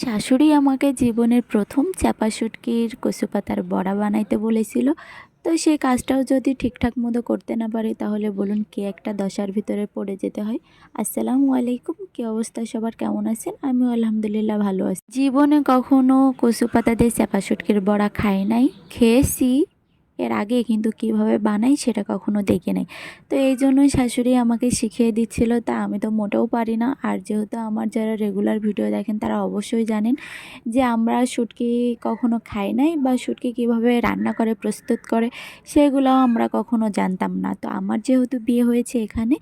শাশুড়ি আমাকে জীবনের প্রথম চাপা শুটকির কচু পাতার বড়া বানাইতে বলেছিল। তো সেই কাজটাও যদি ঠিকঠাক মতো করতে না পারি, তাহলে বলুন কে একটা দশার ভিতরে পড়ে যেতে হয়। আসসালামু আলাইকুম, কী অবস্থা? সবার কেমন আছেন? আমি আলহামদুলিল্লাহ ভালো আছি। জীবনে কখনো কচু পাতা দিয়ে চাপা শুটকির বড়া খাই নাই, খেয়েছি। এর আগে কিন্তু কীভাবে বানাই সেটা কখনো দেখে নাই। তো এই জন্যই শাশুড়ি আমাকে শিখিয়ে দিচ্ছিল। তা আমি তো মোটেও পারি না। আর যেহেতু আমার যারা রেগুলার ভিডিও দেখেন, তারা অবশ্যই জানেন যে আমরা শুটকি কখনো খাই নাই বা শুটকি কীভাবে রান্না করে, প্রস্তুত করে, সেগুলোও আমরা কখনো জানতাম না। তো আমার যেহেতু বিয়ে হয়েছে এখানে,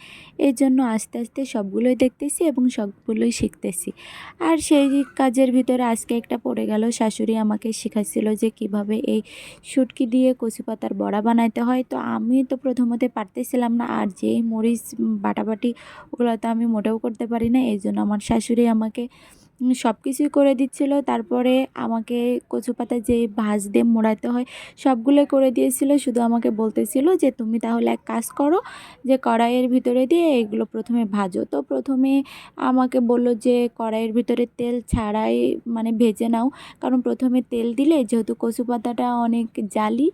এর জন্য আস্তে আস্তে সবগুলোই দেখতেছি এবং সবগুলোই শিখতেছি। আর সেই কাজের ভিতরে আজকে একটা পড়ে গেল। শাশুড়ি আমাকে শেখাচ্ছিল যে কীভাবে এই শুটকি দিয়ে কচু পাতার বড়া বানাইতে হয়। তো আমি তো প্রথমতে পারতেছিলাম না, আর যেই মরিচ বাটাবাটি, ওগুলো তো আমি মোটেও করতে পারি না। এই জন্য আমার শাশুড়ি আমাকে সব কিছুই করে দিচ্ছিল। তারপরে আমাকে কচু পাতা যে ভাজ দিয়ে মোড়াতে হয়, সবগুলো করে দিয়েছিল। শুধু আমাকে বলতেছিল যে, তুমি তাহলে এক কাজ করো যে, কড়াইয়ের ভিতরে দিয়ে এগুলো প্রথমে ভাজো। তো প্রথমে আমাকে বলল যে, কড়াইয়ের ভিতরে তেল ছাড়াই মানে ভেজে নাও। কারণ প্রথমে তেল দিলে যেহেতু কচু পাতাটা অনেক জালি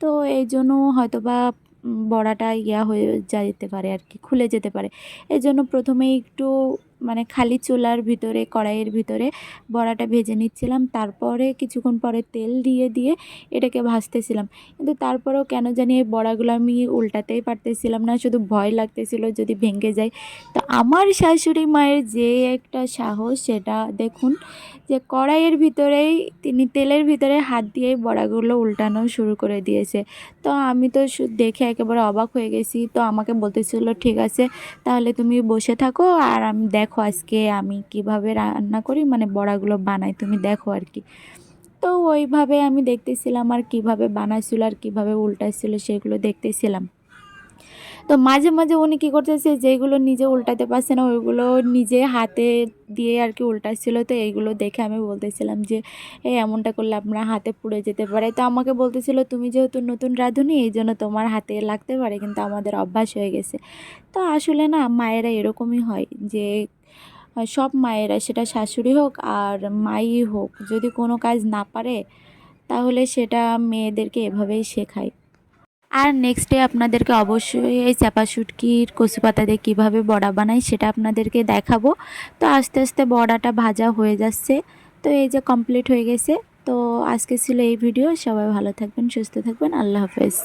তো এই জন্য হয়তো বা বড়াটা ইয়া হয়ে যেতে পারে আর কি, খুলে যেতে পারে। এই জন্য প্রথমে একটু মানে খালি চুলার ভিতরে, কড়াইয়ের ভিতরে বড়াটা ভেজে নিচ্ছিলাম। তারপরে কিছুক্ষণ পরে তেল দিয়ে দিয়ে এটাকে ভাজতেছিলাম। কিন্তু তারপরেও কেন জানি এই বড়াগুলো আমি উল্টাতেই পারতেছিলাম না, শুধু ভয় লাগতেছিল যদি ভেঙে যায়। তো আমার শাশুড়ি মায়ের যে একটা সাহস, সেটা দেখুন যে কড়াইয়ের ভিতরেই, তিনি তেলের ভিতরে হাত দিয়ে বড়াগুলো উল্টানো শুরু করে দিয়েছে। তো আমি তো দেখে একেবারে অবাক হয়ে গেছি। তো আমাকে বলতেছিল, ঠিক আছে, তাহলে তুমি বসে থাকো আর আমি দেখো আজকে আমি কীভাবে রান্না করি মানে বড়াগুলো বানাই, তুমি দেখো আর কি। তো ওইভাবে আমি দেখতেছিলাম আর কীভাবে বানাইছিল আর কীভাবে উল্টাইছিল সেগুলো দেখতেছিলাম। তো মাঝে মাঝে উনি কী করতেছে, যেগুলো নিজে উল্টাতে পারছে না, ওইগুলো নিজে হাতে দিয়ে আর কি উল্টাচ্ছিল তো এইগুলো দেখে আমি বলতেছিলাম যে, এই এমনটা করলে আপনার হাতে পুড়ে যেতে পারে। তো আমাকে বলতেছিল, তুমি যেহেতু নতুন রাঁধুনি, এই জন্য তোমার হাতে লাগতে পারে, কিন্তু আমাদের অভ্যাস হয়ে গেছে। তো আসলে না, মায়েরা এরকমই হয় যে সব মায়েরা, সেটা শাশুড়ি হোক আর মাই হোক, যদি কোনো কাজ না পারে, তাহলে সেটা মেয়েদেরকে এভাবেই শেখায়। আর নেক্সট ডে আপনাদেরকে অবশ্যই এই চাপা শুটকির কচু পাতা দিয়ে কীভাবে বড়া বানাই, সেটা আপনাদেরকে দেখাবো। তো আস্তে আস্তে বড়াটা ভাজা হয়ে যাচ্ছে। তো এই যে কমপ্লিট হয়ে গেছে। তো আজকে ছিল এই ভিডিও সবাই ভালো থাকবেন, সুস্থ থাকবেন। আল্লাহ হাফেজ।